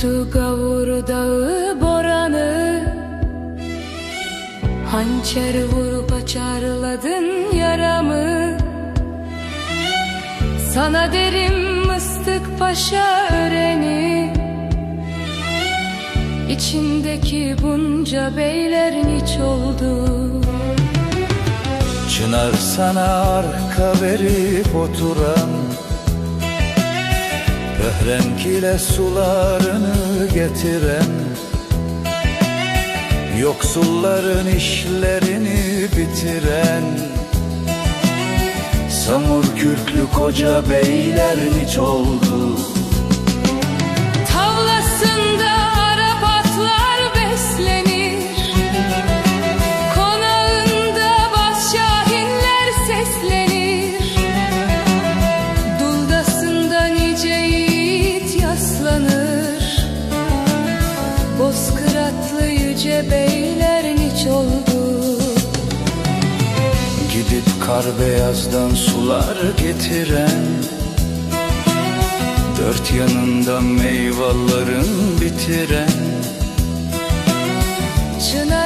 Tuttu gavur dağı boranı. Hançer vurup açarladın yaramı. Sana derim mıstık paşa öreni. İçindeki bunca beyler niç oldu. Çınar sana arka verip oturan Pehrenkile sularını getiren Yoksulların işlerini bitiren Samur kürklü koca beyler niç oldu beyler niç oldu. Gidip kar beyazdan sular getiren Dört yanında meyvalların bitiren. Çınar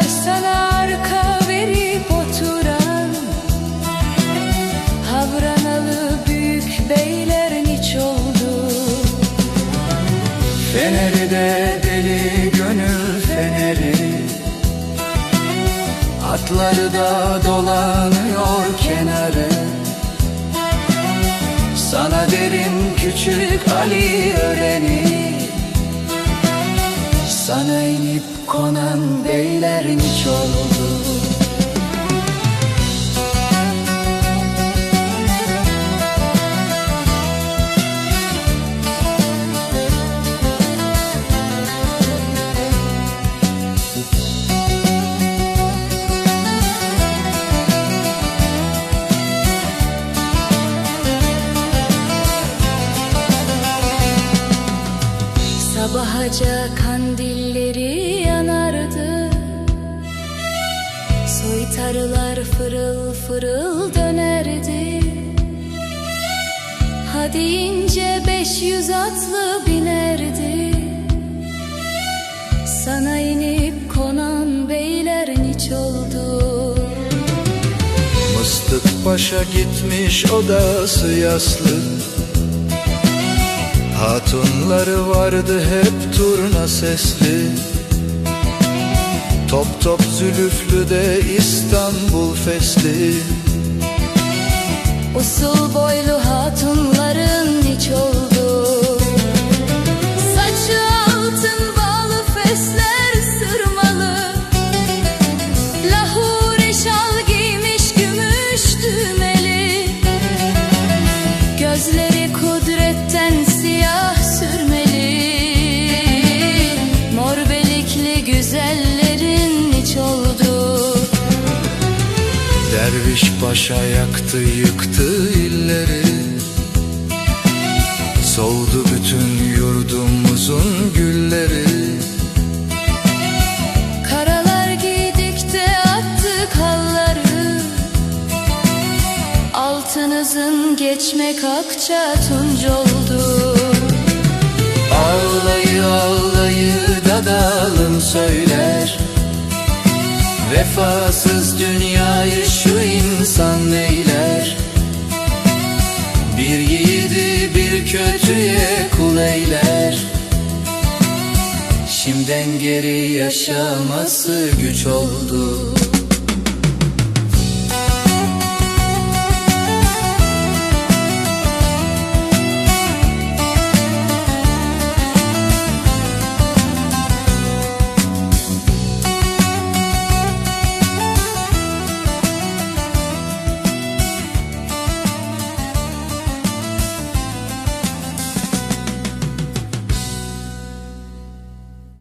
Atları da dolanıyor kenarı. Sana derim küçük Ali öreni. Sana inip konan beyler niç oldu Sabahaca kandilleri yanardı. Soytarılar fırıl fırıl dönerdi. Hadi ince beş yüz atlı binerdi. Sana inip konan beyler niç oldu? Mıstık Paşa gitmiş odası yaslı Hatunları vardı hep turna sesli. Top top zülüflü de İstanbul fesli Usul boylu hatunların güzellerin niç oldu. Derviş Paşa yaktı yıktı illeri. Soldu bütün yurdumuzun gülleri. Karalar giydik de attık halları. Altınızın geçmek akça tunç oldu. Ağlayı söyler. Vefasız dünyayı şu insan neyler? Bir yiğidi bir kötüye kul eyler. Şimdiden geri yaşaması güç oldu